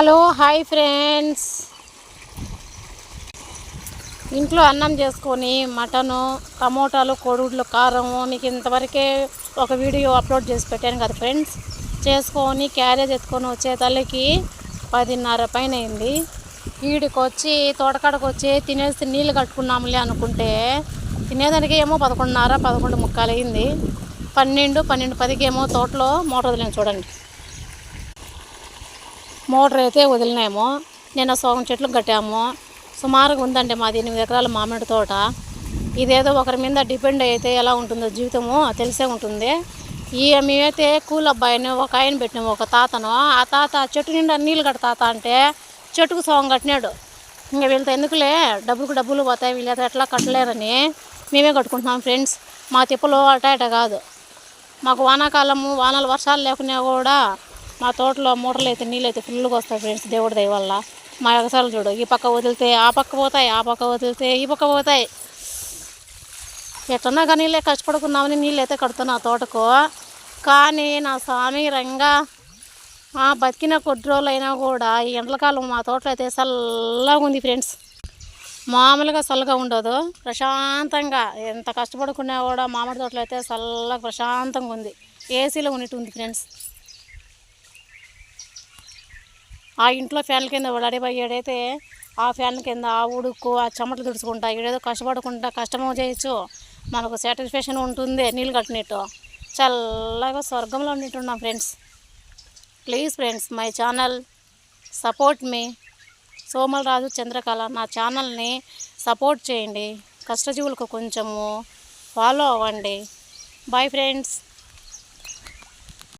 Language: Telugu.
Hello hi friends. ఇంట్లో అన్నం చేసుకొని మటను టమోటాలు కోడిగుడ్లు కారము నీకు ఇంతవరకే ఒక వీడియో అప్లోడ్ చేసి పెట్టాను కదా ఫ్రెండ్స్. చేసుకొని క్యారేజ్ ఎత్తుకొని వచ్చే తల్లికి పదిన్నర పైన అయింది వీడికొచ్చి తోటకాడకు వచ్చి తినేసి నీళ్ళు కట్టుకున్నాములే అనుకుంటే తినేదానికి ఏమో పదకొండున్నర పదకొండు ముక్కలు అయింది పన్నెండు పన్నెండు పదికి ఏమో తోటలో మోటార్ వదిలేను చూడండి. మోటార్ అయితే వదిలినాము. నేను సగం చెట్లు కట్టాము. సుమారుగా ఉందండి మాది ఎనిమిది ఎకరాల మామిడి తోట. ఇదేదో ఒకరి మీద డిపెండ్ అయితే ఎలా ఉంటుందో జీవితము తెలిసే ఉంటుంది. ఈ మేమైతే కూల్ అబ్బాయిని ఒక ఆయన పెట్టినాము ఒక తాతను. ఆ తాత చెట్టు నిండా నీళ్ళు కట్ట తాత అంటే చెట్టుకు సగం కట్టినాడు. ఇంకా వీళ్ళతో ఎందుకులే? డబ్బులకు డబ్బులు పోతాయి వీళ్ళతో ఎట్లా కట్టలేరని మేమే కట్టుకుంటున్నాం ఫ్రెండ్స్. మా తిప్పలు అటా ఇట కాదు. మాకు వానాకాలము వానలు వర్షాలు లేకున్నా కూడా మా తోటలో మూటలు అయితే నీళ్ళు అయితే ఫుల్గా వస్తాయి ఫ్రెండ్స్ దేవుడి దయ వల్ల. మా ఎగసాలు చూడు ఈ పక్క వదిలితే ఆ పక్క పోతాయి ఆ పక్క వదిలితే ఈ పక్క పోతాయి. ఎట్లన్నా కానీ నీళ్ళే కష్టపడుకుందామని నీళ్ళు అయితే కడుతున్నా తోటకు. కానీ నా స్వామి రంగా బతికిన కొద్ది రోజులు అయినా కూడా ఈ ఎండలకాలం మా తోటలో అయితే చల్లగా ఉంది ఫ్రెండ్స్. మామూలుగా చల్లగా ఉండదు ప్రశాంతంగా. ఎంత కష్టపడుకున్నా కూడా మామిడి తోటలో అయితే చల్లగా ప్రశాంతంగా ఉంది. ఏసీలో ఉన్నట్టు ఉంది ఫ్రెండ్స్. ఆ ఇంట్లో ఫ్యాన్ల కింద వడడిపోయాడైతే ఆ ఫ్యాన్ కింద ఆ ఉడుకు ఆ చెమటలు తుడుచుకుంటా ఈడేదో కష్టపడకుండా కష్టమో చేయొచ్చు మనకు సాటిస్ఫాక్షన్ ఉంటుంది నీళ్ళు కట్టినట్టు. చల్లగా స్వర్గంలో ఉన్నట్టున్నాం friends please friends my channel support మీ సోమల్ రాజు చంద్రకళ నా ఛానల్ని సపోర్ట్ చేయండి. కష్టజీవులకు కొంచెము ఫాలో అవ్వండి. Bye friends